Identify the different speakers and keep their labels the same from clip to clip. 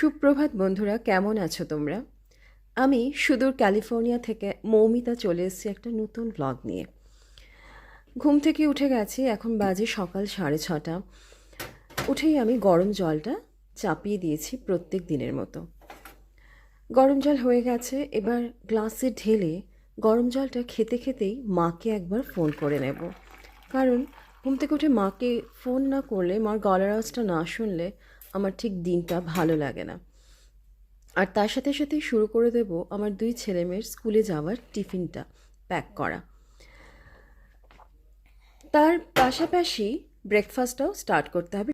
Speaker 1: সুপ্রভাত বন্ধুরা, কেমন আছো তোমরা? আমি সুদূর ক্যালিফোর্নিয়া থেকে মৌমিতা চলে এসেছি একটা নতুন ব্লগ নিয়ে। ঘুম থেকে উঠে গেছি, এখন বাজে সকাল সাড়ে ছটা। উঠেই আমি গরম জলটা চাপিয়ে দিয়েছি প্রত্যেক দিনের মতো। গরম জল হয়ে গেছে, এবার গ্লাসে ঢেলে গরম জলটা খেতে খেতেই মাকে একবার ফোন করে নেব। কারণ ঘুম থেকে উঠে মাকে ফোন না করলে, মার গলার আওয়াজটা না শুনলে আমার ঠিক দিনটা ভালো লাগে না। আর তার সাথে সাথে শুরু করে দেব আমার দুই ছেলেমেয়ের স্কুলে যাওয়ার টিফিনটা প্যাক করা। তার পাশাপাশি ব্রেকফাস্টটাও স্টার্ট করতে হবে।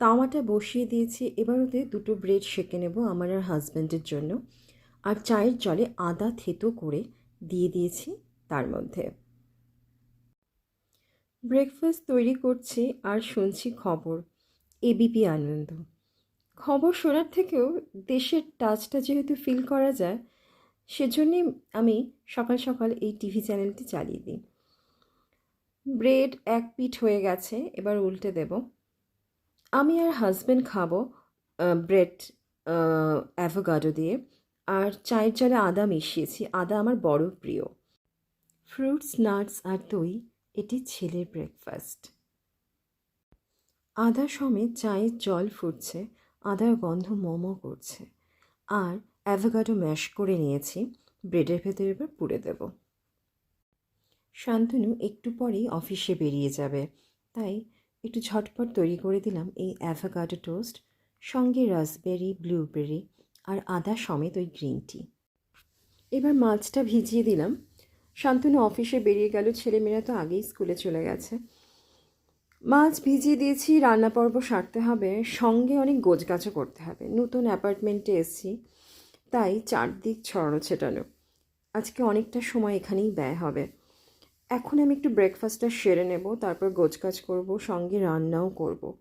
Speaker 1: তাওয়াটা বসিয়ে দিয়েছি, এবার ওতে দুটো ব্রেড সেঁকে নেব আমার আর হাজব্যান্ডের জন্য। আর চায়ের জলে আদা থেতো করে দিয়ে দিয়েছি তার মধ্যে। ব্রেকফাস্ট তৈরি করছি আর শুনছি খবর। এবিপি আনন্দ। খবর শোনার থেকেও দেশের টাচটা যেহেতু ফিল করা যায় সেজন্যে আমি সকাল সকাল এই টিভি চ্যানেলটি চালিয়ে দিই। ব্রেড এক পিঠ হয়ে গেছে, এবার উল্টে দেব। আমি আর হাজব্যান্ড খাব ব্রেড অ্যাভোগাডো দিয়ে। আর চায়ের জলে আদা মিশিয়েছি, আদা আমার বড় প্রিয়। ফ্রুটস নাটস আর দই, এটি ছেলের ব্রেকফাস্ট আদা সমেত চায়ের জল ফুটছে, আদার গন্ধ মোমো করছে। আর অ্যাভোকাডো ম্যাশ করে নিয়েছি ব্রেডের ভেতরে এবার পুড়ে দেব। শান্তনু একটু পরেই অফিসে বেরিয়ে যাবে। তাই একটু ঝটপট তৈরি করে দিলাম এই অ্যাভোকাডো টোস্ট সঙ্গে রাসবেরি ব্লুবেরি আর আদা সমেত ওই গ্রিন টি এবার মাছটা ভিজিয়ে দিলাম। শান্তনু অফিসে বেরিয়ে গেল, ছেলেমেয়েরা তো আগেই স্কুলে চলে গেছে। মাছ ভিজিয়ে দিয়েছি, রান্না পর্ব সারতে হবে, সঙ্গে অনেক গোছগাছও করতে হবে। নতুন অ্যাপার্টমেন্টে এসেছি, তাই চারদিক ছড়ানো ছেটানো। আজকে অনেকটা সময় এখানেই ব্যয় হবে। এখন আমি একটু ব্রেকফাস্টটা সেরে নেব, তারপর গোছগাছ করব, সঙ্গে রান্নাও করব।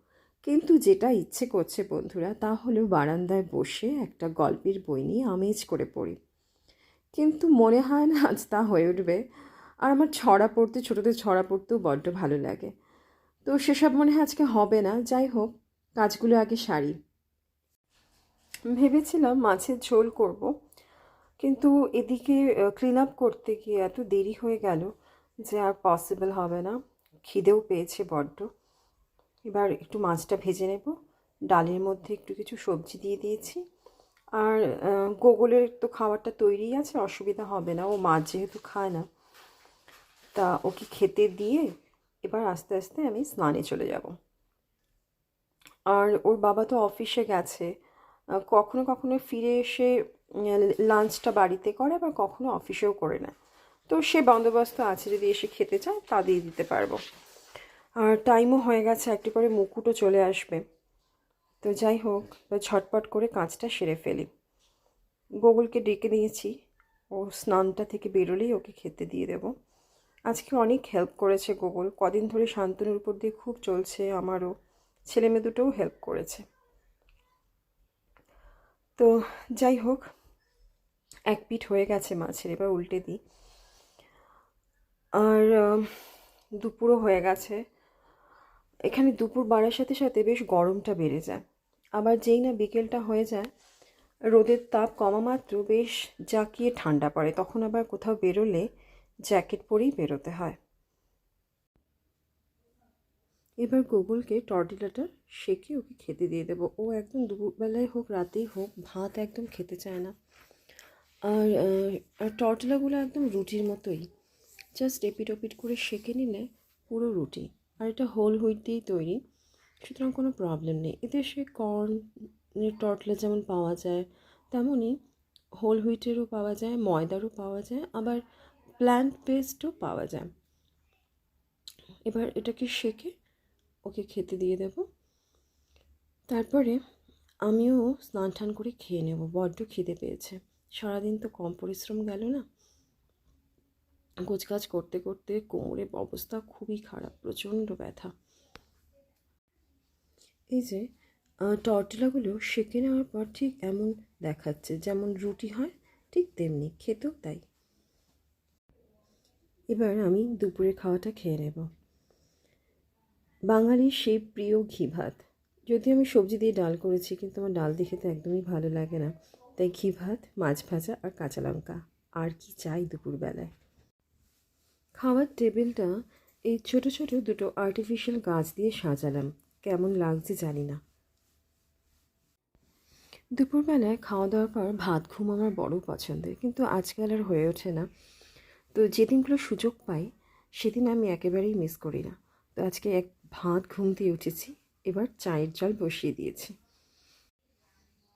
Speaker 1: কিন্তু যেটা ইচ্ছে করছে বন্ধুরা, তা হলেও বারান্দায় বসে একটা গল্পের বই নিয়ে আমেজ করে পড়ি। কিন্তু মনে হয় না আজ তা হয়ে উঠবে। আর আমার ছড়া পড়তে, ছোটোদের ছড়া পড়তেও বড্ড ভালো লাগে। তো সেসব মনে হয় আজকে হবে না। যাই হোক, কাজগুলো আগে সারি। ভেবেছিলাম মাছের ঝোল করব, কিন্তু এদিকে ক্লিন আপ করতে গিয়ে এত দেরি হয়ে গেল যে আর পসিবল হবে না। খিদেও পেয়েছে বড্ড। এবার একটু মাছটা ভেজে নেব। ডালের মধ্যে একটু কিছু সবজি দিয়ে দিয়েছি। আর গোগলের তো খাবারটা তৈরি আছে, অসুবিধা হবে না। ও মাছ যেহেতু খায় না, তা ওকে খেতে দিয়ে এবার আস্তে আস্তে আমি স্নানে চলে যাব। আর ওর বাবা তো অফিসে গেছে। কখনো কখনো ফিরে এসে লাঞ্চটা বাড়িতে করে, আবার কখনো অফিসেও করে না তো সে বন্দোবস্ত আছে, যদি এসে খেতে চায়, তা দিয়ে দিতে পারব। আর টাইমও হয়ে গেছে, একটু করে মুকুটও চলে আসবে। তো যাই হোক ঝটপট করে কাজটা সেরে ফেলি। গোগুলকে ডেকে দিয়েছি। ও স্নানটা থেকে বেরোলেই ওকে খেতে দিয়ে দেবো। আজকে অনেক হেল্প করেছে গুগল। কদিন ধরে শান্তনুর উপর দিয়ে খুব চলছে আমারও। ছেলে মেয়ে দুটোও হেল্প করেছে। তো যাই হোক, এক পিঠ হয়ে গেছে মাছের, এবার উল্টে দিই। আর দুপুরও হয়ে গেছে। এখানে দুপুর বাড়ার সাথে সাথে বেশ গরমটা বেড়ে যায়। আবার যেই না বিকেলটা হয়ে যায়, রোদের তাপ কমা মাত্র বেশ জাকিয়ে ঠান্ডা পড়ে। তখন আবার কোথাও বেরোলে জ্যাকেট পরেই বেরোতে হয়। এবার গোগলকে টর্টিলাটা শেখে ওকে খেতে দিয়ে দেবো। ও একদম দুপুরবেলায় হোক, রাতেই হোক, ভাত একদম খেতে চায় না। আর আর টর্টিলাগুলো একদম রুটির মতোই। জাস্ট এপিট ওপিট করে সেঁকে নিলে পুরো রুটি। আর এটা হোল হুইট দিয়েই তৈরি। সুতরাং কোনো প্রবলেম নেই। এতে সে কর্নের টর্টলা যেমন পাওয়া যায়, তেমনই হোল হুইটেরও পাওয়া যায়, ময়দারও পাওয়া যায়। আবার প্ল্যান্ট পেস্টও পাওয়া যায় এবার এটাকে শেখে ওকে খেতে দিয়ে দেব। তারপরে আমিও স্নান টান করে খেয়ে নেব, বড্ড খিদে পেয়েছে। সারাদিন তো কম পরিশ্রম গেল না। গোছগাছ করতে করতে কোমরের অবস্থা খুবই খারাপ, প্রচণ্ড ব্যথা। এই যে টর্টিলাগুলো সেঁকে নেওয়ার পর ঠিক এমন দেখাচ্ছে, যেমন রুটি হয় ঠিক তেমনি, খেতেও তাই। এবার আমি দুপুরের খাওয়াটা খেয়ে নেব। বাঙালির সেই প্রিয় ঘি ভাত। যদি আমি সবজি দিয়ে ডাল করেছি, কিন্তু আমার ডাল দেখে তো একদমই ভালো লাগে না। তাই ঘি ভাত, মাছ ভাজা আর কাঁচা লঙ্কা। আর কি চাই দুপুরবেলায়। খাওয়ার টেবিলটা এই ছোট ছোট দুটো আর্টিফিশিয়াল গাছ দিয়ে সাজালাম। কেমন লাগছে জানি না। দুপুরবেলায় খাওয়া দাওয়ার পর ভাত ঘুম আমার বড় পছন্দের, কিন্তু আজকাল আর হয়ে ওঠে না। তো যেদিনগুলো সুযোগ পাই, সেদিন আমি একেবারেই মিস করি না। তো আজকে এক ভাত ঘুম দিয়ে উঠেছি, এবার চায়ের জল বসিয়ে দিয়েছি।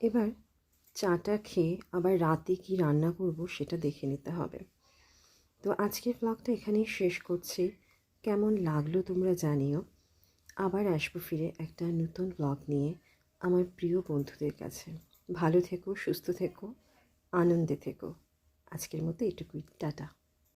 Speaker 1: এবার চাটা খেয়ে আবার রাতে কি রান্না করব সেটা দেখে নিতে হবে। তো আজকের ব্লগটা এখানেই শেষ করছি। কেমন লাগল তোমরা জানিও। আবার আসব ফিরে একটা নতুন ব্লগ নিয়ে আমার প্রিয় বন্ধুদের কাছে। ভালো থেকো, সুস্থ থেকো, আনন্দে থেকো। আজকের মতো এটুকুই। টাটা।